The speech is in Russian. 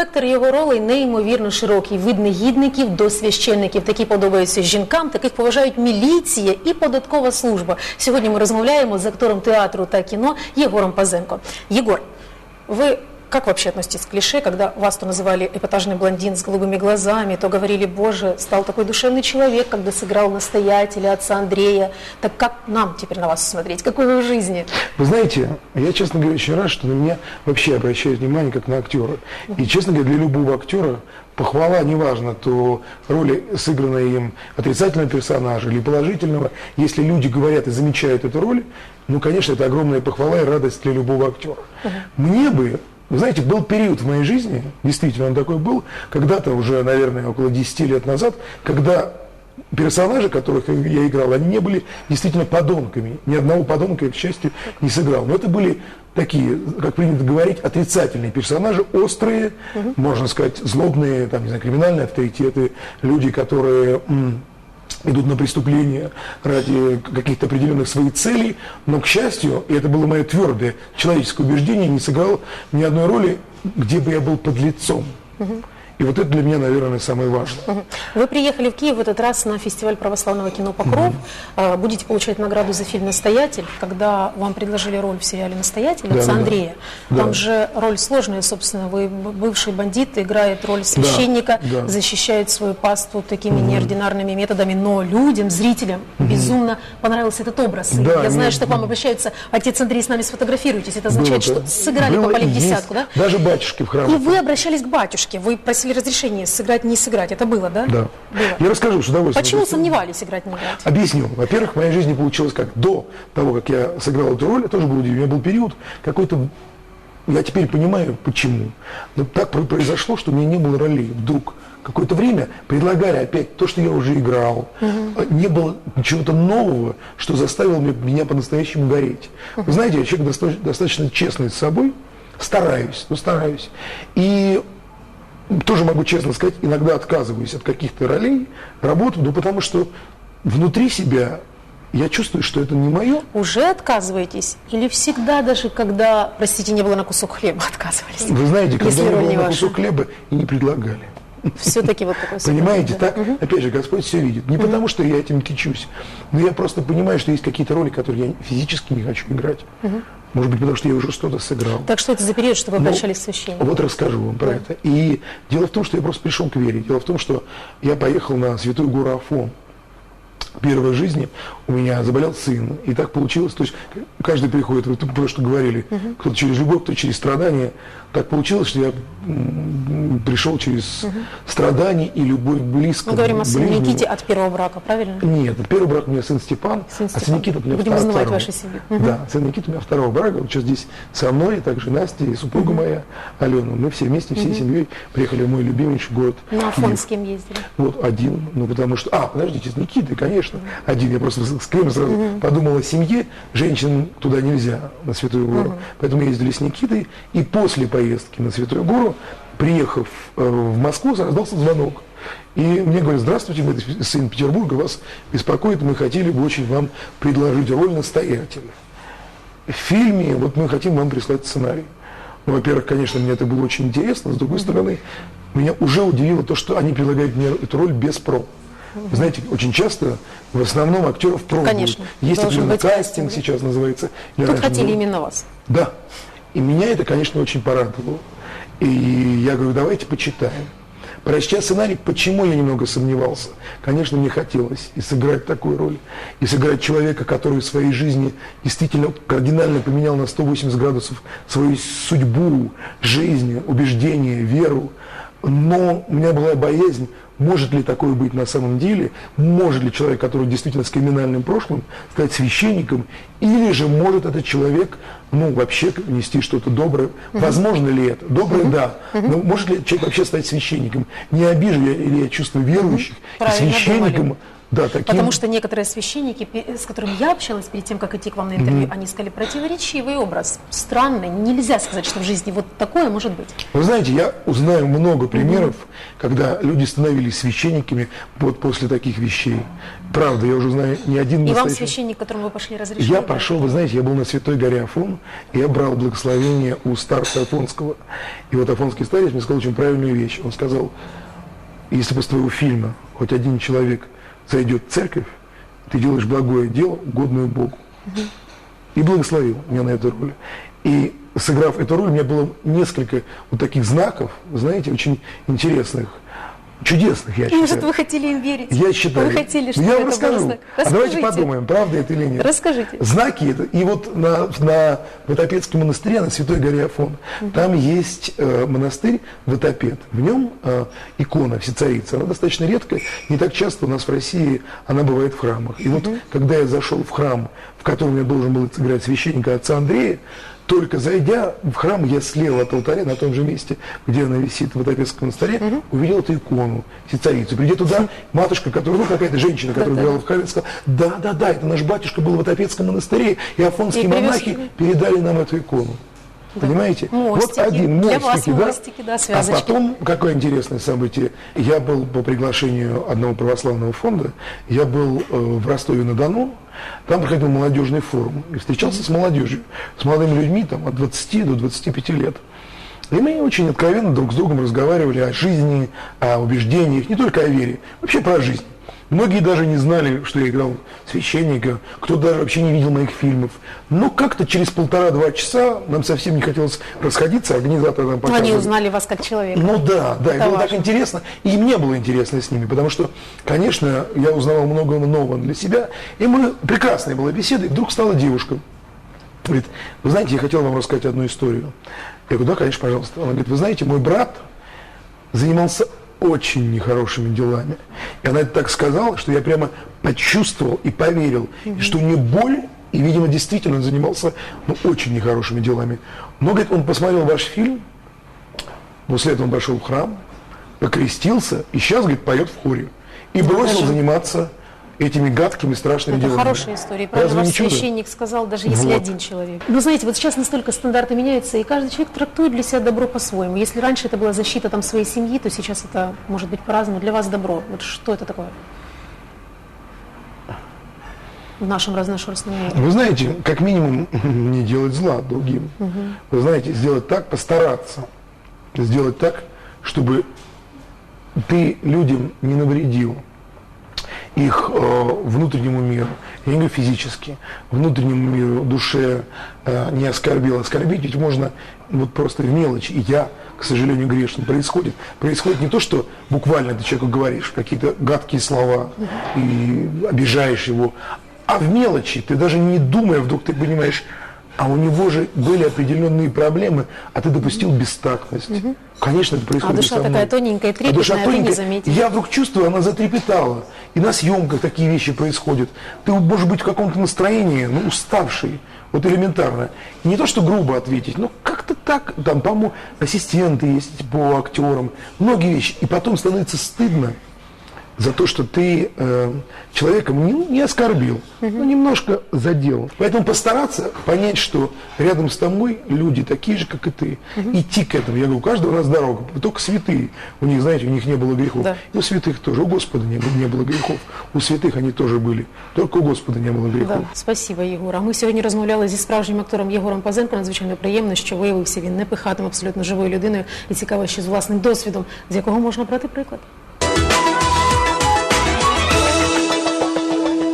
Спектр його ролей неймовірно широкий. Від негідників до священників. Такі подобаються жінкам, таких поважають міліція і податкова служба. Сьогодні ми розмовляємо з актором театру та кіно Єгором Пазенко. Єгор, ви как вообще относитесь к клише, когда вас то называли эпатажный блондин с голубыми глазами, то говорили, боже, стал такой душевный человек, когда сыграл настоятеля, отца Андрея. Так как нам теперь на вас смотреть? Какой вы в жизни? Вы знаете, я, честно говоря, очень рад, что на меня вообще обращают внимание как на актера. И, честно говоря, для любого актера похвала, неважно, то роли, сыгранные им отрицательного персонажа или положительного, если люди говорят и замечают эту роль, ну, конечно, это огромная похвала и радость для любого актера. Мне бы вы знаете, был период в моей жизни, действительно он такой был, когда-то уже, наверное, около 10 лет назад, когда персонажи, которых я играл, они не были действительно подонками. Ни одного подонка я, к счастью, не сыграл. Но это были такие, как принято говорить, отрицательные персонажи, острые, угу. можно сказать, злобные, там, не знаю, криминальные авторитеты, люди, которые идут на преступления ради каких-то определенных своих целей, но, к счастью, и это было мое твердое человеческое убеждение, не сыграл ни одной роли, где бы я был под лицом. Угу. И вот это для меня, наверное, самое важное. Вы приехали в Киев в этот раз на фестиваль православного кино «Покров». Угу. Будете получать награду за фильм «Настоятель». Когда вам предложили роль в сериале «Настоятель» да, отца да, Андрея, да. там же роль сложная, собственно. Вы бывший бандит, играет роль священника, да, да. защищает свою паству такими угу. неординарными методами. Но людям, зрителям угу. Безумно понравился этот образ. Да, Я знаю, мне... что к вам обращаются «Отец Андрей, с нами сфотографируйтесь». Это означает, было, что сыграли, было попали в десятку, да? Даже батюшки в храме. И вы обращались к батюшке. Вы просили разрешение сыграть, не сыграть. Это было, да? Да. Было. Я расскажу с удовольствием. Почему сомневались играть, не играть? Объясню. Во-первых, в моей жизни получилось как до того, как я сыграл эту роль, я тоже был удивлен. У меня был период какой-то я теперь понимаю, почему. Но так произошло, что у меня не было ролей. Вдруг какое-то время предлагали опять то, что я уже играл. Угу. Не было чего-то нового, что заставило меня по-настоящему гореть. Угу. Вы знаете, я человек достаточно, достаточно честный с собой, стараюсь, ну стараюсь. И тоже могу честно сказать, иногда отказываюсь от каких-то ролей, работы, ну потому что внутри себя я чувствую, что это не мое. Уже отказываетесь? Или всегда, даже когда, простите, не было на кусок хлеба, отказывались? Вы знаете, когда не было на кусок хлеба и не предлагали. Все-таки вот такой Понимаете, так? Угу. Опять же, Господь все видит. Не угу. потому, что я этим кичусь, но я просто понимаю, что есть какие-то роли, которые я физически не хочу играть. Угу. Может быть, потому что я уже что-то сыграл. Так что это за период, что вы обращались ну, к священнику? Вот расскажу вам про да. это. И дело в том, что я просто пришел к вере. Дело в том, что я поехал на Святую гору Афон первой жизни у меня заболел сын. И так получилось, то есть каждый приходит, вы только что говорили, угу. кто-то через любовь, кто через страдания. Так получилось, что я пришел через угу. страдания и любовь близко. Мы говорим о сыне Никите от первого брака, правильно? Нет, от первого брака у меня сын Степан, сын Степан. а сын Никита у меня Будем узнавать вашу семью. Угу. Да, сын Никита у меня второго брака, он сейчас здесь со мной, и также Настя и супруга угу. моя Алена. Мы все вместе, всей угу. семьей приехали в мой любимейший город. На Афон с кем ездили? Вот один, ну потому что, а, подождите, с Никитой, конечно, один, я просто с Крыма сразу угу. подумал о семье, женщин туда нельзя, на Святую Гору. Угу. Поэтому ездили с Никитой, и после поездки на Святую Гору, приехав э, в Москву, раздался звонок. И мне говорят, здравствуйте, мы из Санкт-Петербурга, вас беспокоит, мы хотели бы очень вам предложить роль настоятеля. В фильме, вот мы хотим вам прислать сценарий. Ну, во-первых, конечно, мне это было очень интересно, с другой стороны, меня уже удивило то, что они предлагают мне эту роль без проб. Вы знаете, очень часто в основном актеров пробуют. Конечно. Есть определенный кастинг сейчас называется. Тут хотели был. именно вас. Да. И меня это, конечно, очень порадовало. И я говорю, давайте почитаем. Прочтя сценарий, почему я немного сомневался? Конечно, мне хотелось и сыграть такую роль, и сыграть человека, который в своей жизни действительно кардинально поменял на 180 градусов свою судьбу, жизнь, убеждения, веру. Но у меня была боязнь, может ли такое быть на самом деле? Может ли человек, который действительно с криминальным прошлым, стать священником? Или же может этот человек, ну, вообще нести что-то доброе? Угу. Возможно ли это? Доброе, угу. да. Угу. Но может ли человек вообще стать священником? Не обижу я или я чувствую верующих, угу. и священником, Да, таким- Потому что некоторые священники, с которыми я общалась перед тем, как идти к вам на интервью, они сказали, противоречивый образ, странный. Нельзя сказать, что в жизни вот такое может быть. Вы знаете, я узнаю много примеров, когда люди становились священниками вот после таких вещей. Правда, я уже знаю не один И вам священник, к которому вы пошли, разрешили? Я пошел, вы знаете, я был на Святой горе Афон, и я брал благословение у старца Афонского. И вот Афонский старец мне сказал очень правильную вещь. Он сказал, если после твоего фильма хоть один человек зайдет церковь, ты делаешь благое дело, угодное Богу. И благословил меня на эту роль. И сыграв эту роль, у меня было несколько вот таких знаков, знаете, очень интересных, чудесных, я считаю. Может, вы хотели им верить? Я считаю. Вы хотели, чтобы я вам расскажу. А давайте подумаем, правда это или нет. Расскажите. Знаки это. И вот на, на Ватопедском монастыре, на Святой горе Афон, там есть э, монастырь Ватопед. В нем э, икона Всецарицы. Она достаточно редкая. Не так часто у нас в России она бывает в храмах. И вот когда я зашел в храм, в котором я должен был сыграть священника отца Андрея, только зайдя в храм, я слева от алтаря, на том же месте, где она висит в Ватопедском монастыре, увидел эту икону, Всецарицу. Придя туда, матушка, которая, ну, какая-то женщина, которая Да-да. играла в храме, сказала, да, да, да, это наш батюшка был в Ватопедском монастыре, и афонские И привез монахи ее. передали нам эту икону. Понимаете? Мостики. Вот один Для мостики, вас да? мостики, да, а потом, какое интересное событие, я был по приглашению одного православного фонда, я был э, в Ростове-на-Дону, там проходил молодежный форум, и встречался с молодежью, с молодыми людьми там, от 20 до 25 лет. И мы очень откровенно друг с другом разговаривали о жизни, о убеждениях, не только о вере, вообще про жизнь. Многие даже не знали, что я играл священника, кто-то даже вообще не видел моих фильмов. Но как-то через полтора-два часа нам совсем не хотелось расходиться, организаторы нам Они показывали. узнали вас как человека. Ну да, да, и Это было так важно. интересно, и мне было интересно с ними, потому что, конечно, я узнавал много нового для себя, и мы, прекрасная была беседа, и вдруг стала девушка. Говорит, вы знаете, я хотел вам рассказать одну историю. Я говорю, да, конечно, пожалуйста. Она говорит, вы знаете, мой брат занимался очень нехорошими делами. И она это так сказала, что я прямо почувствовал и поверил, и что не боль, и, видимо, действительно он занимался ну, очень нехорошими делами. Но, говорит, он посмотрел ваш фильм, После этого он пошел в храм, покрестился, и сейчас, говорит, поет в хоре. И бросил заниматься этими гадкими, страшными Это делами. хорошая история. Правда, ваш не чудо? священник сказал, даже если Вот. один человек. Но знаете, вот сейчас настолько стандарты меняются, и каждый человек трактует для себя добро по-своему. Если раньше это была защита там, своей семьи, то сейчас это может быть по-разному. Для вас добро. Вот что это такое? В нашем разношерстном мире. Вы знаете, как минимум не делать зла другим. Вы знаете, сделать так, постараться. Сделать так, чтобы ты людям не навредил их э, внутреннему миру, я не говорю физически, внутреннему миру, душе э, не оскорбил. Оскорбить ведь можно вот просто в мелочи. И я, к сожалению, грешен. Происходит. Происходит не то, что буквально ты человеку говоришь какие-то гадкие слова и обижаешь его, а в мелочи, ты даже не думая, вдруг ты понимаешь, а у него же были определенные проблемы, а ты допустил бестактность. Конечно, это происходит А душа со мной. такая тоненькая, А душа трепетная, а ты не тоненькая. заметил. Я вдруг чувствую, она затрепетала. И на съемках такие вещи происходят. Ты, может быть, в каком-то настроении, ну, уставший, вот элементарно. И не то, что грубо ответить, но как-то так, там, по-моему, ассистенты есть по актерам, многие вещи. И потом становится стыдно за то, что ты э, человеком не, не оскорбил, но немножко задел. Поэтому постараться понять, что рядом с тобой люди такие же, как и ты. Идти к этому. Я говорю, у каждого у нас дорога. Только святые. У них, знаете, у них не было грехов. Да. И у святых тоже. У Господа не было, не было грехов. У святых они тоже были. Только у Господа не было грехов. Да, спасибо, Єгор. А ми сьогодні розмовляли зі справжнім актором Єгором Пазенко. Надзвичайно приємно, що виявився він непихатим, абсолютно живою людиною і цікаво, що з власним досвідом, з якого можна брати приклад.